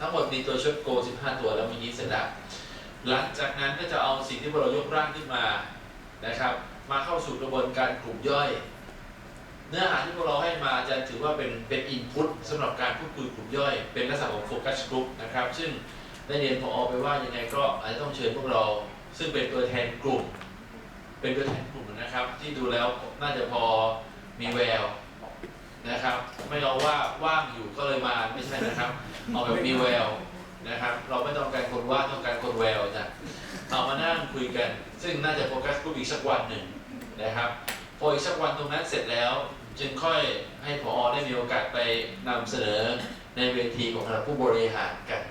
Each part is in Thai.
ทั้งหมดมีตัวชุดโก 15 ตัวแล้วมื่อกี้เสร็จแล้วหลังจากนั้นก็จะเอาสิ่งที่พวกเรายกร่างขึ้นมานะครับ มาเข้าสู่กระบวนการกลุ่มย่อย เนื้อหาที่พวกเราให้มาจะถือว่าเป็นเป็นอินพุตสำหรับการพูดคุยกลุ่มย่อย เป็นลักษณะของโฟกัสกลุ่มนะครับ ซึ่งได้เรียนพอไปว่ายังไงก็อาจจะต้องเชิญพวกเรา ซึ่งเป็นตัวแทนกลุ่ม เป็นตัวแทนกลุ่มนะครับ ที่ดูแล้วน่าจะพอมีแวว นะครับ ไม่เอาว่าว่างอยู่ก็เลยมาไม่ใช่นะครับ เอาแบบมีแววนะครับ เราไม่ต้องการคนว่างต้องการคนแววนะเอามานั่งคุยกัน ซึ่งน่าจะโฟกัสกลุ่มอีกสักวันหนึ่งนะครับ พออีกสักวันตรงนั้นเสร็จแล้ว จึงค่อยให้พอได้มีโอกาสไปนำเสนอในเวทีของคณะผู้บริหารกัน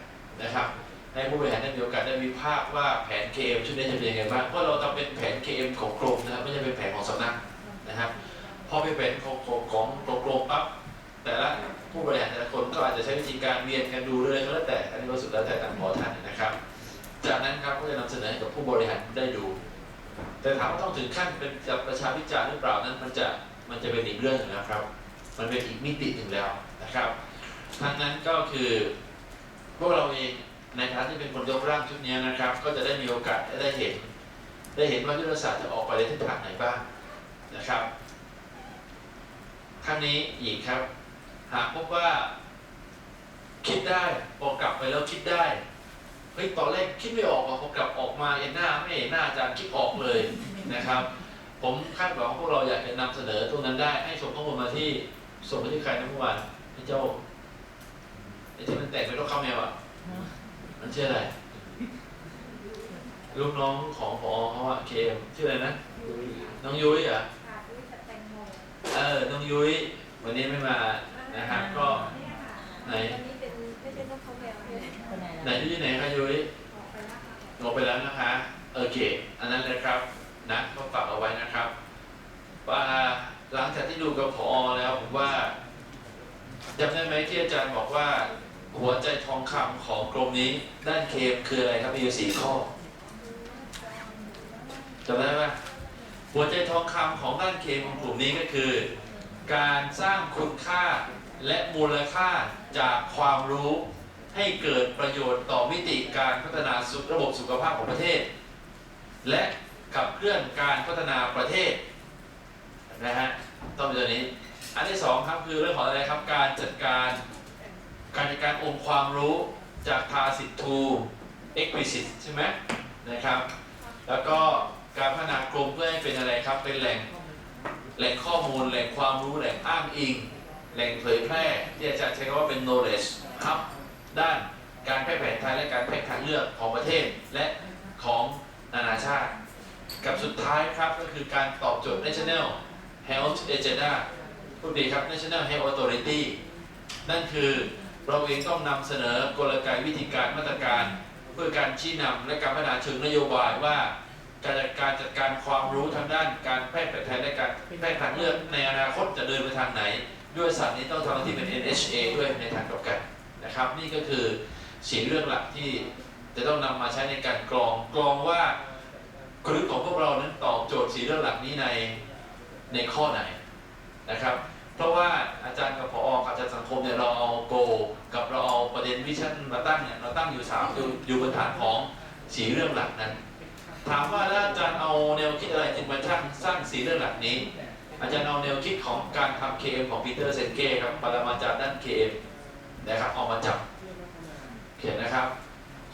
นะครับให้ผู้บริหารได้มีโอกาสได้วิพากษ์ว่าแผน KM ชุดนี้จะเป็นยังไงบ้างเพราะเราทำเป็นแผน KM ของกรมนะครับไม่ใช่เป็นแผนของสำนักนะครับพอเป็นแผนของของของ ของปั๊บแต่ละผู้บริหารแต่ละคนก็อาจจะใช้วิธีการเวียนกันดูเลยก็แล้วแต่อันนี้ก็สุดแล้วแต่ตามพอท่านนะครับ จากนั้นครับก็จะนำเสนอให้กับผู้บริหารได้ดู แต่ถามว่าต้องถึงขั้นเป็นกับประชาพิจารณ์หรือเปล่านั้นมันจะมันจะเป็นอีกเรื่องนึงแล้วครับ มันเป็นอีกมิติหนึ่งแล้วนะครับทั้งนั้นก็คือพวกเราเองในฐานะที่เป็นคนยกร่างชุดนี้นะครับ ก็จะได้มีโอกาสได้เห็น ได้เห็นว่ายุทธศาสตร์จะออกไปในทิศทางไหนบ้างนะครับ ทั้งนี้อีกครับ หากพบว่า คิดได้พอกลับไปแล้วคิดได้เฮ้ยตอนแรกคิดไม่ออกอะพอกลับออกมาเห็นหน้าไม่เห็นหน้าอาจารย์คิดออกเลยนะครับ ผมคาดหวังพวกเราอยากจะนำเสนอตรงนั้นได้ให้ส่งข้อมูลมาที่ส่งไปที่ใครนะเมื่อวานไอ้เจ้าไอ้ที่มันแต่งเป็นรถข้าวแมวอะมันชื่ออะไรลูกน้องของพอเขาอะเคมชื่ออะไรนะน้องยุ้ยอะ ค่ะด้วยแตงโม เออน้องยุ้ยวันนี้ไม่มานะครับก็เนี่ยค่ะไหนอันนี้เป็นไม่ใช่นกเขาแมวเลยคนไหนไหนล่ะที่ไหนคะยุ้ยออกไปแล้วค่ะ ลงไปแล้วนะคะโอเคอันนั้นเลยครับนะก็ฝากเอาไว้นะครับว่าหลังจากที่ดูกับพอแล้วผมว่าจำได้ไหมที่อาจารย์บอกว่า หัวใจทองคำของกรมนี้ด้านเคมคืออะไรครับมีอยู่สี่ข้อจำได้ไหม หัวใจทองคำของด้านเคของกลุ่มนี้ก็คือ การสร้างคุณค่าและมูลค่าจากความรู้ให้เกิดประโยชน์ต่อมิติการพัฒนาสุขระบบสุขภาพของประเทศ และขับเคลื่อนการพัฒนาประเทศนะฮะต้องเป็นตัวนี้ อันที่สองครับคือเรื่องของอะไรครับการจัดการ การจัดการองค์ความรู้จาก tacit to explicit ใช่ไหมนะครับ แล้วก็ การพัฒนากรมเพื่อให้เป็นอะไรครับ เป็นแหล่งแหล่งข้อมูลแหล่งความรู้แหล่งอ้างอิง แหล่งเผยแพร่ที่อาจารย์ใช้คำว่าเป็น knowledge hub ด้านการแพทย์แผนไทยและการแพทย์ทางเลือกของประเทศและของนานาชาติ กับสุดท้ายครับก็คือการตอบโจทย์ national health agenda พูดดีครับ national health authority นั่นคือเราเองต้องนำเสนอกลไกวิธีการมาตรการ เพื่อการชี้นำและการพัฒนาเชิงนโยบายว่า การจัดการจัดการความรู้ทางด้านการแพทย์แผนไทยและการแพทย์ทางเลือกในอนาคตจะเดินไปทางไหน ด้วยศาสตร์นี้ต้องทำหน้าที่เป็น NHA ด้วยในทางเดียวกันนะครับ นี่ก็คือสี่เรื่องหลักที่จะต้องนำมาใช้ในการกรองกรองว่ากลยุทธ์ของพวกเรานั้นตอบโจทย์สี่เรื่องหลักนี้ในในข้อไหนนะครับ เพราะว่าอาจารย์กับพอกับอาจารย์สังคมเนี่ยเราเอาโก กับเราเอาประเด็นวิชั่นมาตั้งเนี่ยเราตั้งอยู่สามอยู่อยู่บนฐานของสี่เรื่องหลักนั้น ถามว่าอาจารย์เอาแนวคิดอะไรจึงมาสร้างสร้างสีเรื่องหลักนี้ อาจารย์เอาแนวคิดของการทำ KM ของปีเตอร์เซนเก้ครับปรมาจารย์ด้าน KM นะครับเอามาจับเขียนนะครับ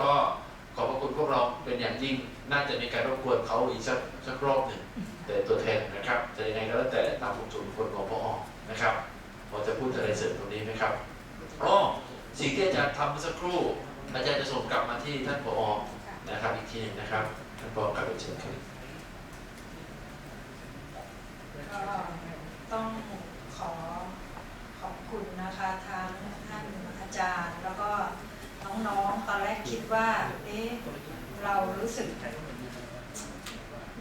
ก็ขอบพระคุณพวกเราเป็นอย่างยิ่ง น่าจะมีการรบกวนเขาอีกสักสักรอบหนึ่งแต่ตัวแทนนะครับ จะยังไงก็แล้วแต่ตามผมส่วนคนของพอนะครับพอจะพูดอะไรเสริมตรงนี้ไหมครับอ๋อสิ่งที่อาจารย์ทำเมื่อสักครู่อาจารย์จะส่งกลับมาที่ท่านผอ นะครับอีกทีหนึ่งนะครับท่านผอกลับไปเชิญครับก็ต้องขอขอบคุณนะคะทั้งท่านอาจารย์ แล้วก็น้องๆตอนแรกคิดว่าเอ๊ะเรารู้สึก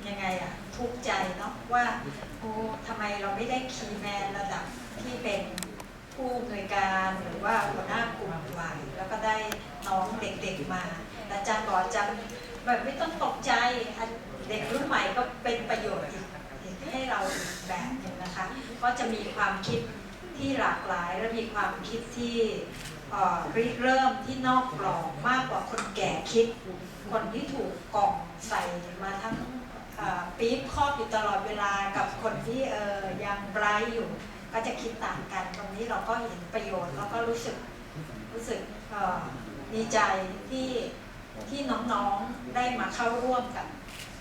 ยังไงอะทุกข์ใจเนาะว่าโอ้ทำไมเราไม่ได้คีย์แมนระดับที่เป็นผู้อำนวยการหรือว่าหัวหน้ากลุ่มฝ่ายแล้วก็ได้ น้องเด็กๆมาอาจารย์บอกอาจารย์แบบไม่ต้องตกใจเด็กรุ่นใหม่ก็เป็นประโยชน์อีกให้เราอีกแบบหนึ่งนะคะ ก็จะมีความคิดที่หลากหลายและมีความคิดที่เริเริ่มที่นอกกรอบมากกว่าคนแก่คิด คนที่ถูกกล่องใส่มาทั้งปี๊บครอบอยู่ตลอดเวลากับคนที่เออยังไบรท์อยู่ ก็จะคิดต่างกันตรงนี้เราก็เห็นประโยชน์แล้วก็รู้สึกรู้สึกเดีใจที่ที่น้องๆได้มาเข้าร่วมกับ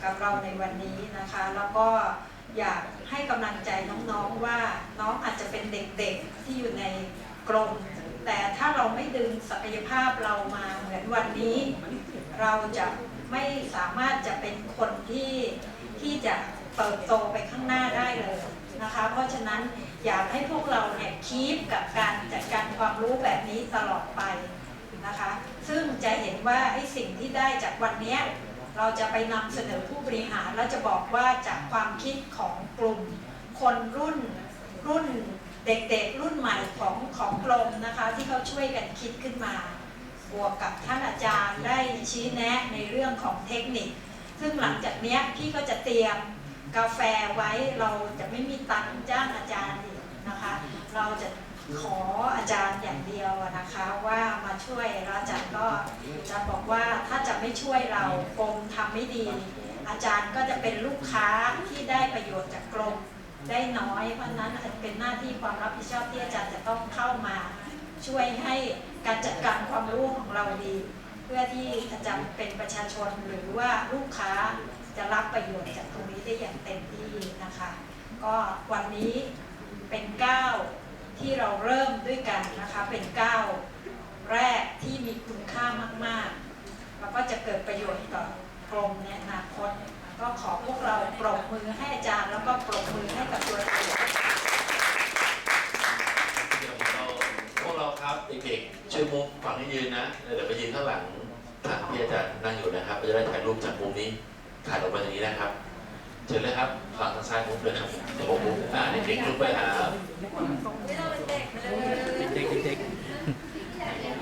กับเราในวันนี้นะคะ แล้วก็อยากให้กำลังใจน้องๆว่าน้องอาจจะเป็นเด็กๆที่อยู่ในกรมแต่ถ้าเราไม่ดึงศักยภาพเรามาเหมือนวันนี้ เราจะไม่สามารถจะเป็นคนที่ที่จะเติบโตไปข้างหน้าได้เลยนะคะ เพราะฉะนั้นอยากให้พวกเราเนี่ยคีปกับการจัดการความรู้แบบนี้ตลอดไป นะคะ ซึ่งจะเห็นว่าไอ้สิ่งที่ได้จากวันนี้เราจะไปนำเสนอผู้บริหารแล้วจะบอกว่าจากความคิดของกลุ่ม คนรุ่นรุ่นเด็กๆ รุ่นใหม่ของของกรมนะคะ ที่เขาช่วยกันคิดขึ้นมาบวกกับท่านอาจารย์ได้ชี้แนะในเรื่องของเทคนิค ซึ่งหลังจากนี้พี่ก็จะเตรียมกาแฟไว้เราจะไม่มีตังค์จ้างอาจารย์นะคะ เราจะ ขออาจารย์อย่างเดียวนะคะว่ามาช่วยแล้วอาจารย์ก็จะบอกว่าถ้าจะไม่ช่วยเรากรมทำไม่ดี อาจารย์ก็จะเป็นลูกค้าที่ได้ประโยชน์จากกรมได้น้อย เพราะฉะนั้นเป็นหน้าที่ความรับผิดชอบที่อาจารย์จะต้องเข้ามาช่วยให้การจัดการความรู้ของเราดี เพื่อที่อาจารย์เป็นประชาชนหรือว่าลูกค้าจะรับประโยชน์จากตรงนี้ได้อย่างเต็มที่นะคะ ก็วันนี้เป็นก้าว ที่เราเริ่มด้วยกันนะคะเป็นก้าวแรกที่มีคุณค่ามากๆ แล้วก็จะเกิดประโยชน์ต่อกรมในอนาคต ก็ขอพวกเราปรบมือให้อาจารย์ แล้วก็ปรบมือให้กับตัวเองเราพวกเราครับเด็กๆช่วยมุกฝั่งให้ยืนนะเดี๋ยวไปยืนข้างหลังทางที่อาจารย์นั่งอยู่นะครับก็จะได้ถ่ายรูปจากมุมนี้ถ่ายออกมาอย่างนี้นะครับ เชิญเลยครับฝั่งทางซ้ายผมเลยครับเดี๋ผมอ่าเด็กๆลุกไปหา ไม่ต้เป็นเด็กเลย